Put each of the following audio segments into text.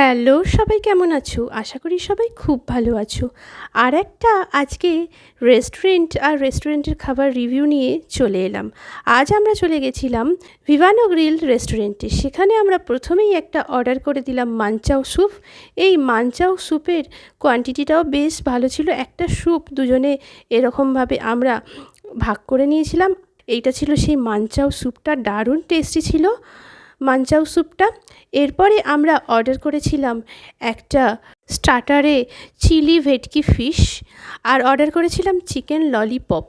Hello, সবাই কেমন আছো? আশা করি সবাই খুব ভালো আছো। আর একটা আজকে রেস্টুরেন্ট আর রেস্টুরেন্টের খাবার রিভিউ নিয়ে চলে এলাম। আজ আমরা চলে গেছিলাম ভিভানো গ্রিল রেস্টুরেন্টে সেখানে আমরা প্রথমেই একটা অর্ডার করে দিলাম মানচাও স্যুপ এই মানচাও স্যুপের কোয়ান্টিটিটাও বেশ ভালো ছিল। একটা স্যুপ দুজনে এরকমভাবে আমরা ভাগ করে নিয়েছিলাম। এইটা ছিল সেই মানচাও স্যুপটা দারুণ টেস্টি ছিল। মানচাও স্যুপটা। এরপরে আমরা অর্ডার করেছিলাম একটা স্টার্টারে চিলি ভেটকি ফিশ আর অর্ডার করেছিলাম চিকেন ললিপপ।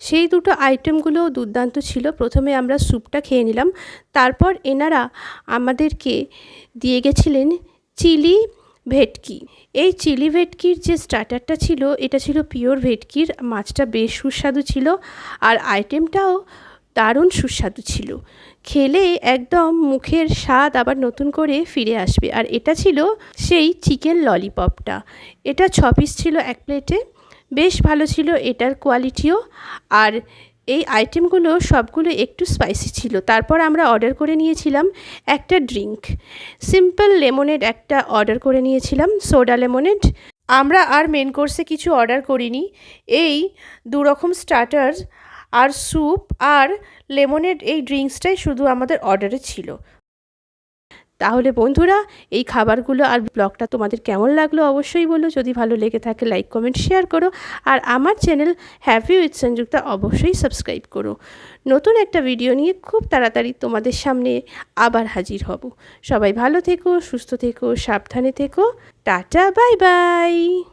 সেই দুটো আইটেমগুলোও দুর্দান্ত ছিল। প্রথমে আমরা স্যুপটা খেয়ে নিলাম। তারপর এনারা আমাদেরকে দিয়ে গেছিলেন চিলি ভেটকি। এই চিলি ভেটকির যে স্টার্টারটা ছিল, এটা ছিল পিওর ভেটকির। মাছটা বেশ সুস্বাদু ছিল। আর আইটেমটাও দারুণ সুস্বাদু ছিল। খেলে একদম মুখের স্বাদ আবার নতুন করে ফিরে আসবে। আর এটা ছিল সেই চিকেন ললিপপটা। এটা ছ পিস ছিল এক প্লেটে বেশ ভালো ছিল এটার কোয়ালিটিও আর এই আইটেমগুলো সবগুলো একটু স্পাইসি ছিল। তারপর আমরা অর্ডার করে নিয়েছিলাম একটা ড্রিঙ্ক সিম্পল লেমনেড একটা অর্ডার করে নিয়েছিলাম সোডা লেমনেড আমরা আর মেন কোর্সে কিছু অর্ডার করিনি। এই দু রকম স্টার্টার আর স্যুপ আর লেমনের এই ড্রিঙ্কসটাই শুধু আমাদের অর্ডারে ছিল। তাহলে বন্ধুরা, এই খাবারগুলো আর ব্লগটা তোমাদের কেমন লাগল অবশ্যই বলো। যদি ভালো লেগে থাকে, লাইক, কমেন্ট, শেয়ার করো। আর আমার চ্যানেল হ্যাপি উইথ সঞ্যুক্তা অবশ্যই সাবস্ক্রাইব করো। নতুন একটা ভিডিও নিয়ে খুব তাড়াতাড়ি তোমাদের সামনে আবার হাজির হব। সবাই ভালো থেকো, সুস্থ থেকো, সাবধানে থেকো। Tata, bye bye.